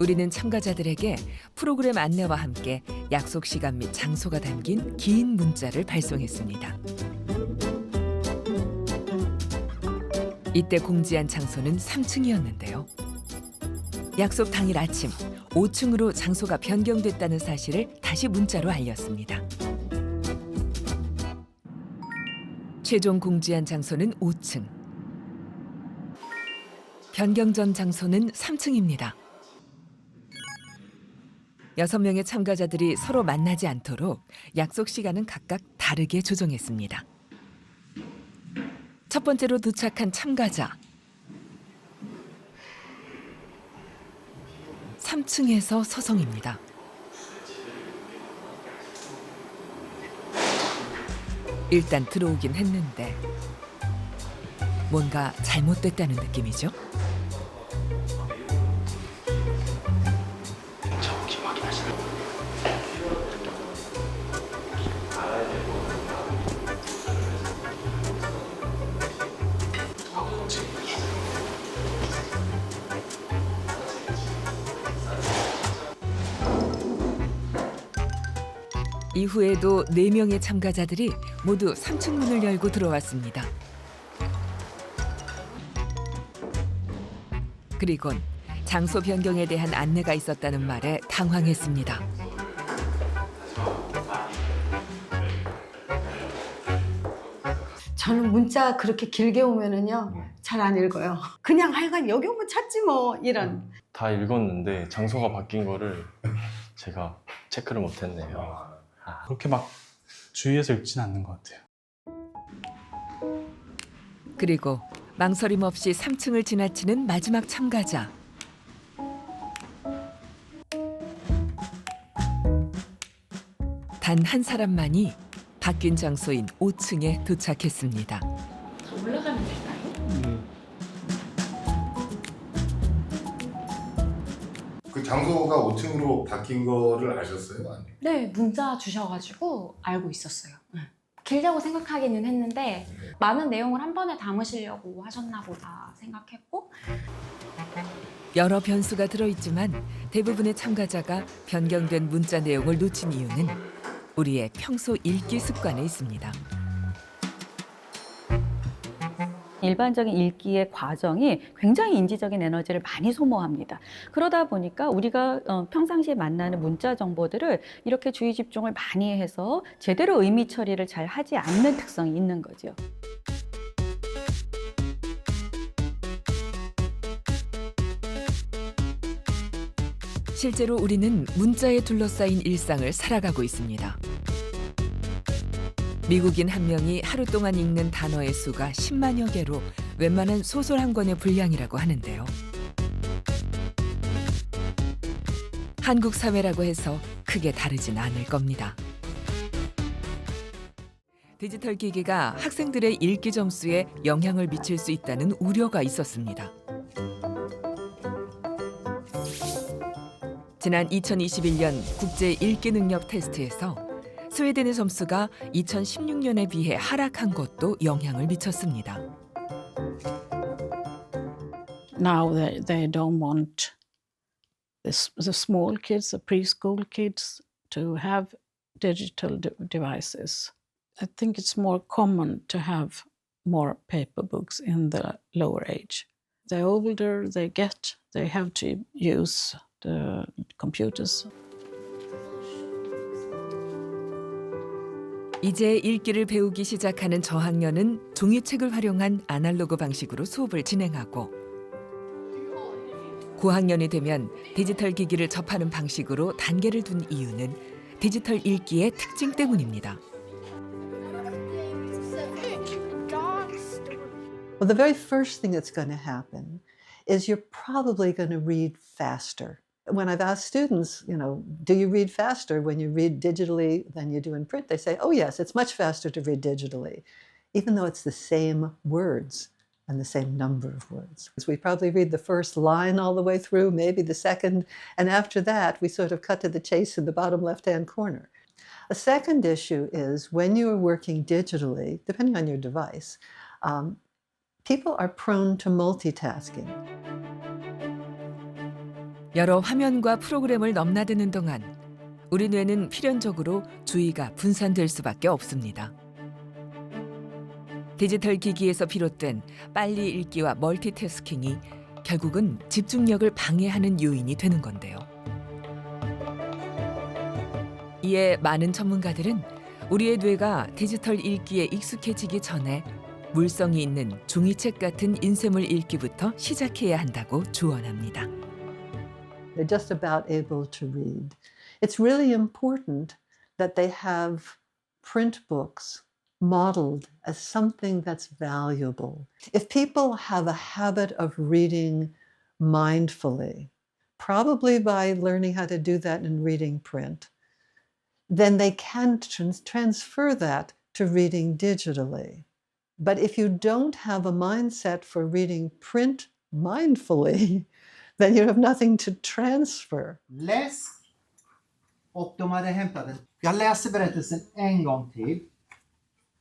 우리는 참가자들에게 프로그램 안내와 함께 약속 시간 및 장소가 담긴 긴 문자를 발송했습니다. 이때 공지한 장소는 3층이었는데요. 약속 당일 아침 5층으로 장소가 변경됐다는 사실을 다시 문자로 알렸습니다. 최종 공지한 장소는 5층. 변경 전 장소는 3층입니다. 여섯 명의 참가자들이 서로 만나지 않도록 약속 시간은 각각 다르게 조정했습니다. 첫 번째로 도착한 참가자. 3층에서 서성입니다. 일단 들어오긴 했는데 뭔가 잘못됐다는 느낌이죠. 이후에도 네명의 참가자들이 모두 3층 문을 열고 들어왔습니다. 그리곤 장소 변경에 대한 안내가 있었다는 말에 당황했습니다. 저는 문자 그렇게 길게 오면은요 잘 안 읽어요. 그냥 하여간 여기 오면 찾지 뭐 이런. 다 읽었는데 장소가 바뀐 거를 제가 체크를 못 했네요. 그렇게 막 주의해서 읽진 않는 것 같아요. 그리고 망설임 없이 3층을 지나치는 마지막 참가자. 단 한 사람만이 바뀐 장소인 5층에 도착했습니다. 올라가면 될까요? 그 장소가 5층으로 바뀐 거를 아셨어요? 아니. 네, 문자 주셔가지고 알고 있었어요. 네. 길다고 생각하기는 했는데 많은 내용을 한 번에 담으시려고 하셨나 보다 생각했고 여러 변수가 들어있지만 대부분의 참가자가 변경된 문자 내용을 놓친 이유는 우리의 평소 읽기 습관에 있습니다. 일반적인 읽기의 과정이 굉장히 인지적인 에너지를 많이 소모합니다. 그러다 보니까 우리가 어, 평상시에 만나는 문자 정보들을 이렇게 주의 집중을 많이 해서 제대로 의미 처리를 잘 하지 않는 특성이 있는 거죠. 실제로 우리는 문자에 둘러싸인 일상을 살아가고 있습니다. 미국인 한 명이 하루 동안 읽는 단어의 수가 10만여 개로 웬만한 소설 한 권의 분량이라고 하는데요. 한국 사회라고 해서 크게 다르진 않을 겁니다. 디지털 기기가 학생들의 읽기 점수에 영향을 미칠 수 있다는 우려가 있었습니다. 지난 2021년 국제 읽기 능력 테스트에서 스웨덴의 점수가 2016년에 비해 하락한 것도 영향을 미쳤습니다. now they, they don't want the, s- the small kids, the preschool kids, to have digital de- devices. I think it's more common to have more paper books in the lower age. The older they get, they have to use the computers. 이제 읽기를 배우기 시작하는 저학년은 종이책을 활용한 아날로그 방식으로 수업을 진행하고 고학년이 되면 디지털 기기를 접하는 방식으로 단계를 둔 이유는 디지털 읽기의 특징 때문입니다. Well, the very first thing that's going to happen is you're probably going to read faster. When I've asked students, you know, do you read faster when you read digitally than you do in print? They say, oh, yes, it's much faster to read digitally, even though it's the same words and the same number of words. We probably read the first line all the way through, maybe the second, and after that, we sort of cut to the chase in the bottom left hand corner. A second issue is when you are working digitally, depending on your device, um, people are prone to multitasking. 여러 화면과 프로그램을 넘나드는 동안 우리 뇌는 필연적으로 주의가 분산될 수밖에 없습니다. 디지털 기기에서 비롯된 빨리 읽기와 멀티태스킹이 결국은 집중력을 방해하는 요인이 되는 건데요. 이에 많은 전문가들은 우리의 뇌가 디지털 읽기에 익숙해지기 전에 물성이 있는 종이책 같은 인쇄물 읽기부터 시작해야 한다고 조언합니다. They're just about able to read. It's really important that they have print books modeled as something that's valuable. If people have a habit of reading mindfully, probably by learning how to do that in reading print, then they can trans- transfer that to reading digitally. But if you don't have a mindset for reading print mindfully, then you have nothing to transfer. Läs och de hade hämtat den. Jag läser berättelsen en gång till.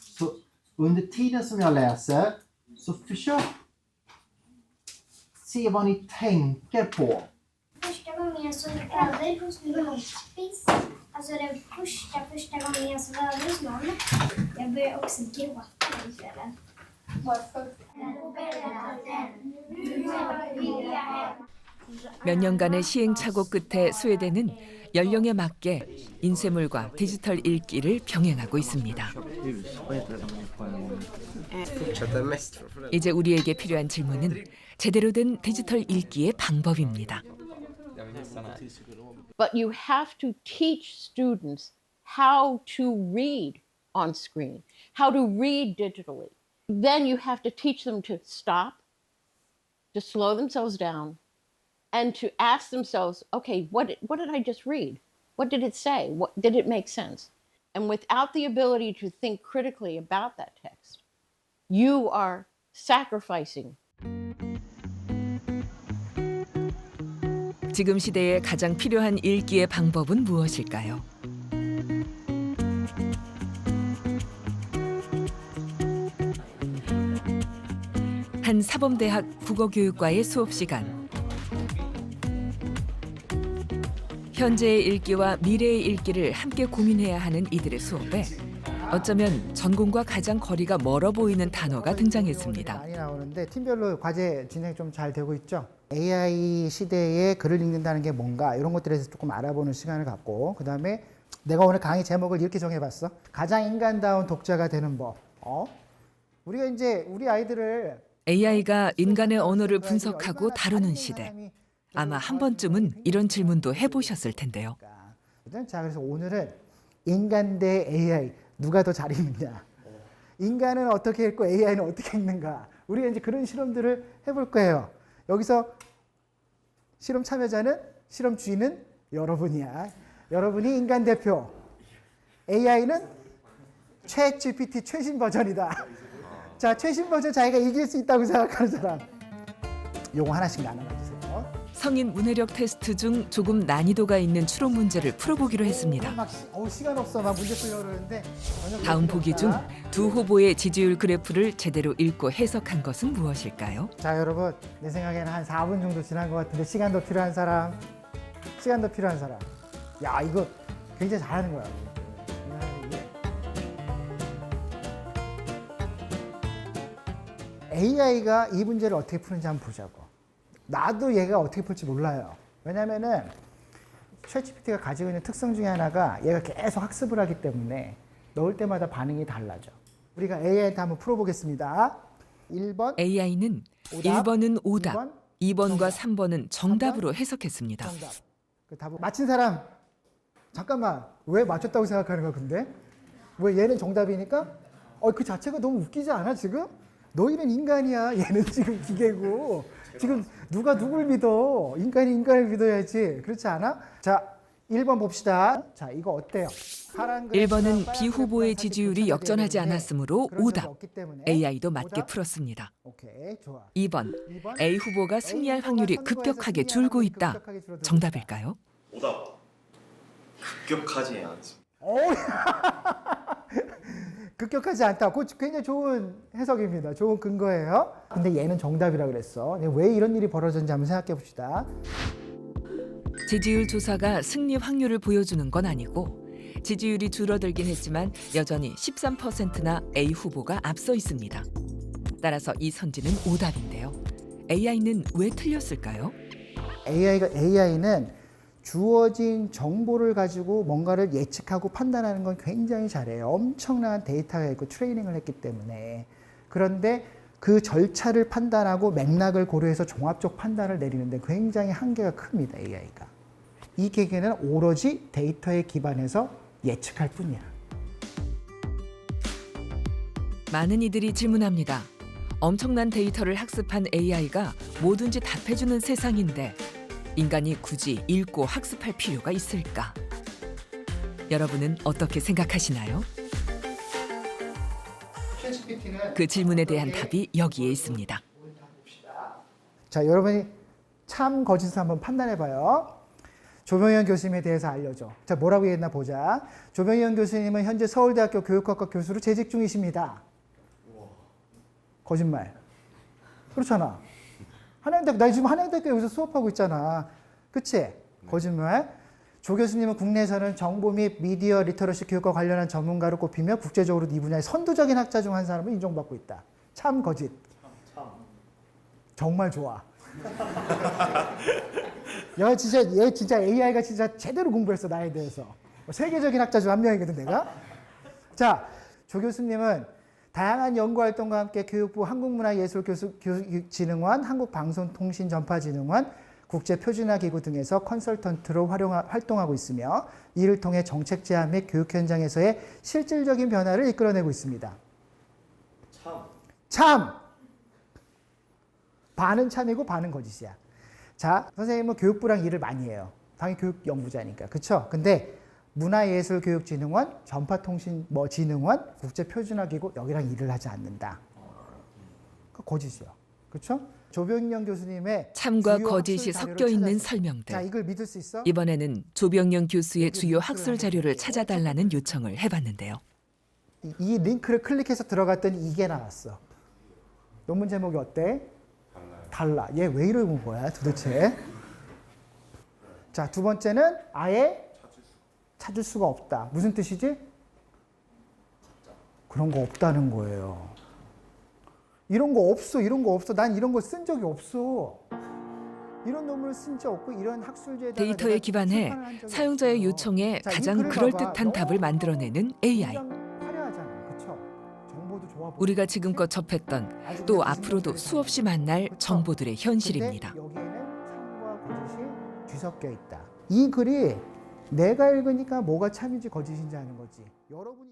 Så under tiden som jag läser så försök se vad ni tänker på. Första gången jag såg över hos min kompis, alltså den första, första gången jag såg över hos någon, jag började också gråta den kvällen. Varför? 몇 년간의 시행착오 끝에 스웨덴은 연령에 맞게 인쇄물과 디지털 읽기를 병행하고 있습니다. 이제 우리에게 필요한 질문은 제대로 된 디지털 읽기의 방법입니다. But you have to teach students how to read on screen, how to read digitally. Then you have to teach them to stop, to slow themselves down, and to ask themselves, okay, what did, what did I just read? What did it say? What did it make sense? And without the ability to think critically about that text, you are sacrificing 지금 시대에 가장 필요한 읽기의 방법은 무엇일까요? 한 사범대학 국어교육과의 수업 시간. 현재의 읽기와 미래의 읽기를 함께 고민해야 하는 이들의 수업에 어쩌면 전공과 가장 거리가 멀어 보이는 단어가 등장했습니다. 많이 나오는데 팀별로 과제 진행 좀 잘 되고 있죠. AI 시대에 글을 읽는다는 게 뭔가 이런 것들에 대해서 조금 알아보는 시간을 갖고 그 다음에 내가 오늘 강의 제목을 이렇게 정해봤어. 가장 인간다운 독자가 되는 법. 어? 우리가 이제 우리 아이들을 AI가 인간의 언어를 분석하고 다루는 시대. 아마 한 번쯤은 이런 질문도 해보셨을 텐데요. 자 그래서 오늘은 인간 대 AI 누가 더 잘 읽느냐. 인간은 어떻게 읽고 AI는 어떻게 읽는가. 우리가 이제 그런 실험들을 해볼 거예요. 여기서 실험 참여자는 실험 주인은 여러분이야. 여러분이 인간 대표. AI는 최 GPT 최신 버전이다. 자, 최신 버전 자기가 이길 수 있다고 생각하는 사람. 요거 하나씩 나눠. 성인 문해력 테스트 중 조금 난이도가 있는 추론 문제를 풀어보기로 했습니다. 막 시- 어우, 시간 없어. 막 문제 풀려고 그러는데 전혀 다음 보기 필요 중 없다. 두 후보의 지지율 그래프를 제대로 읽고 해석한 것은 무엇일까요? 자 여러분 내 생각에는 한 4분 정도 지난 것 같은데 시간 더 필요한 사람 시간 더 필요한 사람 야 이거 굉장히 잘하는 거야 AI가 이 문제를 어떻게 푸는지 한번 보자고 나도 얘가 어떻게 풀지 몰라요. 왜냐면은 챗GPT가 가지고 있는 특성 중에 하나가 얘가 계속 학습을 하기 때문에 넣을 때마다 반응이 달라져. 우리가 AI한테 한번 풀어보겠습니다. 1번 AI는 오답, 1번은 오답, 2번 2번과 3번은 정답으로 해석했습니다. 정답. 그 답을 맞힌 사람. 잠깐만 왜 맞췄다고 생각하는 거야 근데? 왜 얘는 정답이니까? 어 그 자체가 너무 웃기지 않아 지금? 너희는 인간이야 얘는 지금 기계고 지금 누가 누굴 믿어 인간이 인간을 믿어야지 그렇지 않아 자 1번 봅시다 자 이거 어때요 파란 그래프랑 1번은 빨간 비후보의 그래프랑 지지율이 역전하지 않았으므로 오답. AI도 맞게 오답? 풀었습니다. 오케이 좋아 2번 2번 A 후보가 승리할 확률이 급격하게 줄고 있다. 정답일까요? 오답. 급격하지 않습니다. 오! 급격하지 않다. 그거 굉장히 좋은 해석입니다. 좋은 근거예요. 근데 얘는 정답이라 그랬어. 왜 이런 일이 벌어졌는지 한번 생각해 봅시다. 지지율 조사가 승리 확률을 보여주는 건 아니고 지지율이 줄어들긴 했지만 여전히 13%나 A 후보가 앞서 있습니다. 따라서 이 선지는 오답인데요. AI는 왜 틀렸을까요? AI가 AI는 주어진 정보를 가지고 뭔가를 예측하고 판단하는 건 굉장히 잘해요. 엄청난 데이터가 있고 트레이닝을 했기 때문에. 그런데 그 절차를 판단하고 맥락을 고려해서 종합적 판단을 내리는데 굉장히 한계가 큽니다. AI가. 이 기계는 오로지 데이터에 기반해서 예측할 뿐이야. 많은 이들이 질문합니다. 엄청난 데이터를 학습한 AI가 뭐든지 답해주는 세상인데 인간이 굳이 읽고 학습할 필요가 있을까? 여러분은 어떻게 생각하시나요? 그 질문에 대한 답이 여기에 있습니다. 자, 여러분이 참 거짓을 한번 판단해 봐요. 조병현 교수님에 대해서 알려줘. 자, 뭐라고 했나 보자. 조병현 교수님은 현재 서울대학교 교육학과 교수로 재직 중이십니다. 거짓말. 그렇잖아. 한양대학교, 나 지금 한양대학교 여기서 수업하고 있잖아. 그치? 거짓말. 조 교수님은 국내에서는 정보 및 미디어 리터러시 교육과 관련한 전문가로 꼽히며 국제적으로 이 분야의 선두적인 학자 중 한 사람으로 인정받고 있다. 참 거짓. 정말 좋아. 얘 진짜 얘 진짜 AI가 진짜 제대로 공부했어 나에 대해서 세계적인 학자 중 한 명이거든 내가. 자, 조 교수님은 다양한 연구 활동과 함께 교육부 한국문화예술진흥원, 한국방송통신전파진흥원, 국제표준화기구 등에서 컨설턴트로 활용, 활동하고 있으며 이를 통해 정책 제안 및 교육 현장에서의 실질적인 변화를 이끌어내고 있습니다. 참. 참. 반은 참이고 반은 거짓이야. 자, 선생님은 교육부랑 일을 많이 해요. 당연히 교육 연구자니까. 그쵸? 근데 문화예술교육진흥원, 전파통신 뭐 진흥원, 국제표준화기구 여기랑 일을 하지 않는다. 그 거짓이요. 그렇죠? 조병영 교수님의 참과 거짓이 섞여 있는 설명들. 자, 이걸 믿을 수 있어? 이번에는 조병영 교수의 주요 학술 자료를 찾아달라는 요청을 해봤는데요. 이, 이 링크를 클릭해서 들어갔더니 이게 나왔어. 논문 제목이 어때? 달라. 얘 왜 이러는 거야 도대체? 자, 두 번째는 아예 찾을 수가 없다. 무슨 뜻이지? 그런 거 없다는 거예요. 이런 거 없어. 이런 거 없어. 난 이런 거 쓴 적이 없어. 이런 논문을 쓴 적 없고 이런 학술지에 데이터에 기반해 사용자의 요청에 가장 그럴듯한 답을 만들어내는 AI. 화려하잖아. 그렇죠? 정보도 좋아 보이고. 우리가 지금껏 접했던 또 앞으로도 수없이 만날 정보들의 현실입니다. 여기에는 거짓이 뒤섞여 있다. 이 글이 내가 읽으니까 뭐가 참인지 거짓인지 아는 거지. 여러분이